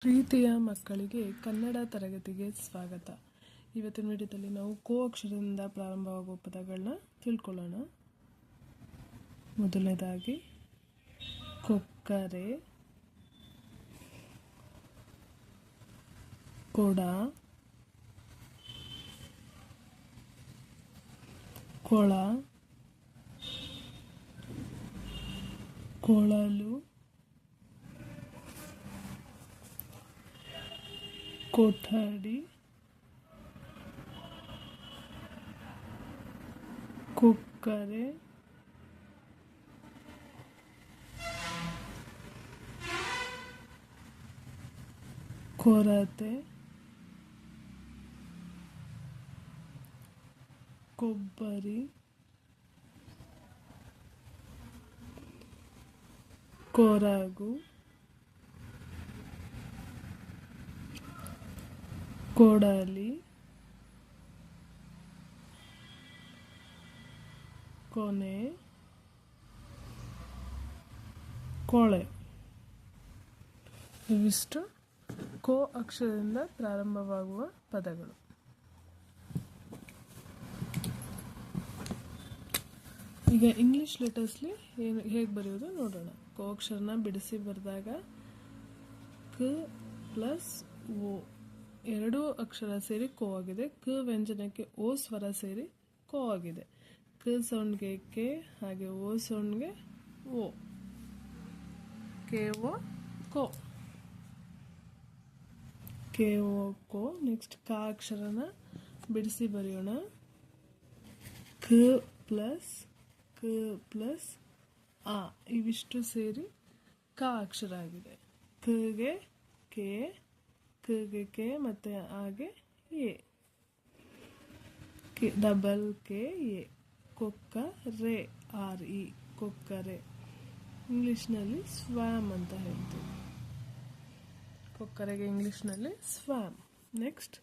ಪ್ರೀತಿಯ ಮಕ್ಕಳಿಗೆ ಕನ್ನಡ ತರಗತಿಗೆ ಸ್ವಾಗತ. ಇವತ್ತಿನ ವಿಡಿಯೋದಲ್ಲಿ ನಾವು ಕೋ ಅಕ್ಷರದಿಂದ ಪ್ರಾರಂಭವಾಗುವ ಪದಗಳನ್ನ ತಿಳ್ಕೊಳ್ಳೋಣ. ಮೊದಲನೇದಾಗಿ, ಕೊಕ್ಕರೆ, ಕೊಡ, ಕೊಳ, ಕೊಳಲು ಕೊಠಡಿ ಕುಕ್ಕರೆ ಕೊರತೆ ಕೊಬ್ಬರಿ ಕೊರಗು ಕೊಡಲಿ ಕೊನೆ ಕೊಳೆ. ಇವಿಷ್ಟು ಕೋ ಅಕ್ಷರದಿಂದ ಪ್ರಾರಂಭವಾಗುವ ಪದಗಳು. ಈಗ ಇಂಗ್ಲಿಷ್ ಲೆಟರ್ಸ್ಲಿ ಏನು ಹೇಗೆ ಬರೆಯೋದು ನೋಡೋಣ. ಕೋ ಅಕ್ಷರನ ಬಿಡಿಸಿ ಬರೆದಾಗ ಕ ಪ್ಲಸ್ ಓ. ಎರಡೂ ಅಕ್ಷರ ಸೇರಿ ಕೋ ಆಗಿದೆ. ಕ ವ್ಯಂಜನಕ್ಕೆ ಓ ಸ್ವರ ಸೇರಿ ಕೋ ಆಗಿದೆ. ಕ ಸೌಂಡ್ಗೆ ಕೆ ಹಾಗೆ ಓ ಸೌಂಡ್ಗೆ ಓ. ಕೆ ಓ ಕೋ. ಕೆ ಓ ಕೋ. ನೆಕ್ಸ್ಟ್ ಕ ಅಕ್ಷರನ ಬಿಡಿಸಿ ಬರೆಯೋಣ. ಕ ಪ್ಲಸ್ ಕ ಪ್ಲಸ್ ಆ. ಇವಿಷ್ಟು ಸೇರಿ ಕ ಅಕ್ಷರ ಆಗಿದೆ. ಕಗೆ ಕೆ ಕಗೆ ಕೆ, ಮತ್ತು ಹಾಗೆ A. K, double K, A. ಕೊಕ್ಕ ರೆ ಆರ್, ಇ, ಕೊಕ್ಕರೆ. ಇಂಗ್ಲೀಷ್ನಲ್ಲಿ ಸ್ವ್ಯಾಮ್ ಅಂತ ಹೇಳ್ತೀವಿ. ಕೊಕ್ಕರೆಗೆ ಇಂಗ್ಲೀಷ್ನಲ್ಲಿ ಸ್ವ್ಯಾಮ್ ನೆಕ್ಸ್ಟ್,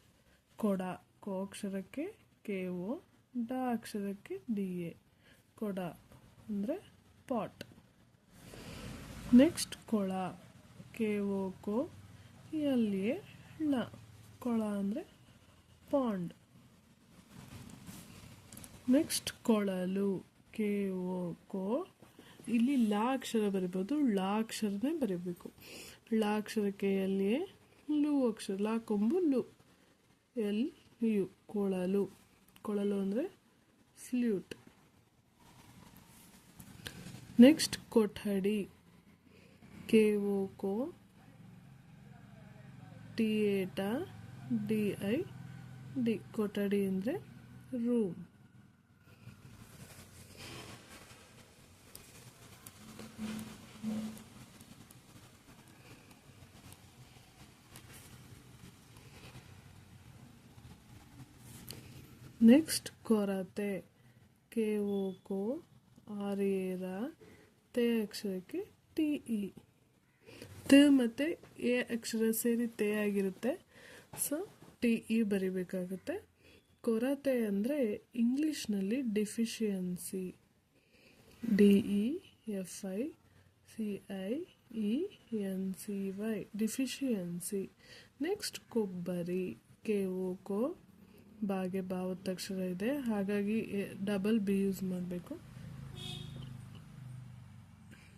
ಕೊಡ. ಕೋ ಅಕ್ಷರಕ್ಕೆ ಕೆ ಒ ಡ ಅಕ್ಷರಕ್ಕೆ ಡಿ, ಎ. ಕೊಡ ಅಂದರೆ ಪಾಟ್. ನೆಕ್ಸ್ಟ್, ಕೊಳ. ಕೆ ಒ ಕೋ. ಎಲ್ ಎ ಳ ಕೊಳ ಅಂದರೆ ಪಾಂಡ್ ನೆಕ್ಸ್ಟ್ ಕೊಳಲು. ಕೆ ಓ ಕೋ ಇಲ್ಲಿ ಲಾಕ್ಷರ ಬರಿಬೋದು, ಲಾ ಅಕ್ಷರನೇ ಬರೀಬೇಕು. ಲಾ ಅಕ್ಷರಕ್ಕೆ ಲು ಅಕ್ಷರ, ಲಾ ಕೊಂಬು, ಲು. ಎಲ್ ಯು, ಕೊಳಲು. ಕೊಳಲು ಅಂದರೆ ಫ್ಲ್ಯೂಟ್ ನೆಕ್ಸ್ಟ್ ಕೊಠಡಿ. ಕೆ ಓ ಕೋ ಟಿ ಏಟ ಡಿ ಐ ಡಿ ಕೊಠಡಿ ಅಂದರೆ ರೂಮ್ ನೆಕ್ಸ್ಟ್ ಕೊರತೆ. ಕೆ ಓ ಕೋ ಆರ್ ಎರ ತೆ ಅಕ್ಷರಕ್ಕೆ ಟಿ ಇ. ತ ಮತ್ತು ಎ ಅಕ್ಷರ ಸೇರಿ ತೇ ಆಗಿರುತ್ತೆ. ಸೊ, ಟಿ, ಇ ಬರಿಬೇಕಾಗುತ್ತೆ. ಕೊರತೆ ಅಂದರೆ ಇಂಗ್ಲೀಷ್ನಲ್ಲಿ deficiency. D, E, F, I, C, I, E, N, C, Y, deficiency. Next ಕೊಬ್ಬರಿ. ಕೆ, ಓ, ಕೋ, ಬಾಗೆ ಭಾವತ್ತಕ್ಷರ ಇದೆ. ಹಾಗಾಗಿ ಡಬಲ್ ಬಿ ಯೂಸ್ ಮಾಡಬೇಕು.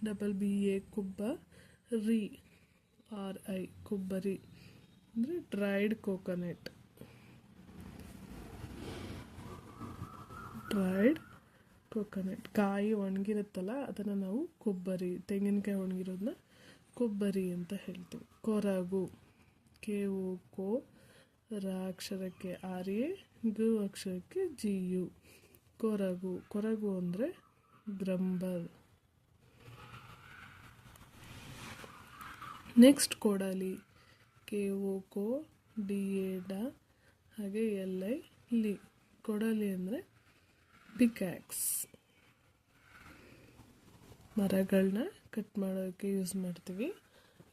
ಡಬಲ್ ಬಿ, ಎ, ಕುಬ್ಬ. ರಿ, ಆರ್, ಐ, ಕೊಬ್ಬರಿ ಅಂದರೆ ಡ್ರೈಡ್ ಕೋಕೋನಟ್ ಡ್ರೈಡ್ ಕೋಕೋನಟ್ ಕಾಯಿ ಒಣಗಿರುತ್ತಲ್ಲ, ಅದನ್ನು ನಾವು ಕೊಬ್ಬರಿ, ತೆಂಗಿನಕಾಯಿ ಒಣಗಿರೋದನ್ನ ಕೊಬ್ಬರಿ ಅಂತ ಹೇಳ್ತೀವಿ. ಕೊರಗು ಕೆ ಓ ಕೋ, ರ ಅಕ್ಷರಕ್ಕೆ ಆರ್ ಎ ಗು ಅಕ್ಷರಕ್ಕೆ ಜಿ ಯು ಕೊರಗು ಕೊರಗು ಅಂದರೆ ಗ್ರಂಬಲ್ ನೆಕ್ಸ್ಟ್ ಕೊಡಲಿ. ಕೆ ಒ ಕೋ ಡಿ ಎ ಡ ಹಾಗೆ ಎಲ್ ಐ ಲಿ. ಕೊಡಲಿ ಅಂದರೆ ಪಿಕ್ಯಾಕ್ಸ್. ಮರಗಳನ್ನ ಕಟ್ ಮಾಡೋಕ್ಕೆ ಯೂಸ್ ಮಾಡ್ತೀವಿ.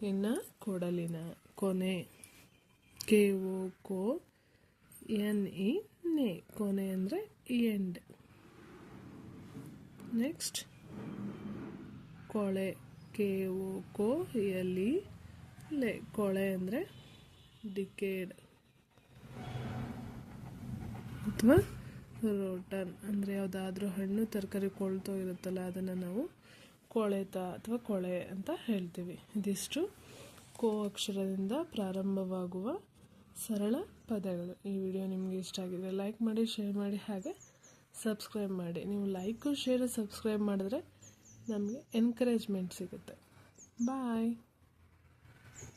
ಇನ್ನು ಕೊಡಲಿನ ಕೊನೆ. ಕೆ ಒ ಕೋ ಎನ್ ಇ ನೆ. ಕೊನೆ ಅಂದರೆ ಎಂಡ್. ನೆಕ್ಸ್ಟ್. ಕೊಳೆ. ಕೆ ಒ ಕೋ ಎಲ್ ಇ ಕೊಳೆ ಅಂದರೆ ಡಿಕೇಡ್ ಅಥವಾ ರೋಟನ್ ಅಂದರೆ ಯಾವುದಾದ್ರೂ ಹಣ್ಣು ತರಕಾರಿ ಕೊಳ್ತೋಗಿರುತ್ತಲ್ಲ ಅದನ್ನು ನಾವು ಕೊಳೆತ ಅಥವಾ ಕೊಳೆ ಅಂತ ಹೇಳ್ತೀವಿ. ಇದಿಷ್ಟು ಕೋ ಅಕ್ಷರದಿಂದ ಪ್ರಾರಂಭವಾಗುವ ಸರಳ ಪದಗಳು. ಈ ವಿಡಿಯೋ ನಿಮಗೆ ಇಷ್ಟ ಆಗಿದೆ ಲೈಕ್ ಮಾಡಿ ಶೇರ್ ಮಾಡಿ, ಹಾಗೆ ಸಬ್ಸ್ಕ್ರೈಬ್ ಮಾಡಿ. ನೀವು ಲೈಕು ಶೇರು ಸಬ್ಸ್ಕ್ರೈಬ್ ಮಾಡಿದ್ರೆ ನಮಗೆ ಎನ್ಕರೇಜ್ಮೆಂಟ್ ಸಿಗುತ್ತೆ. ಬಾಯ್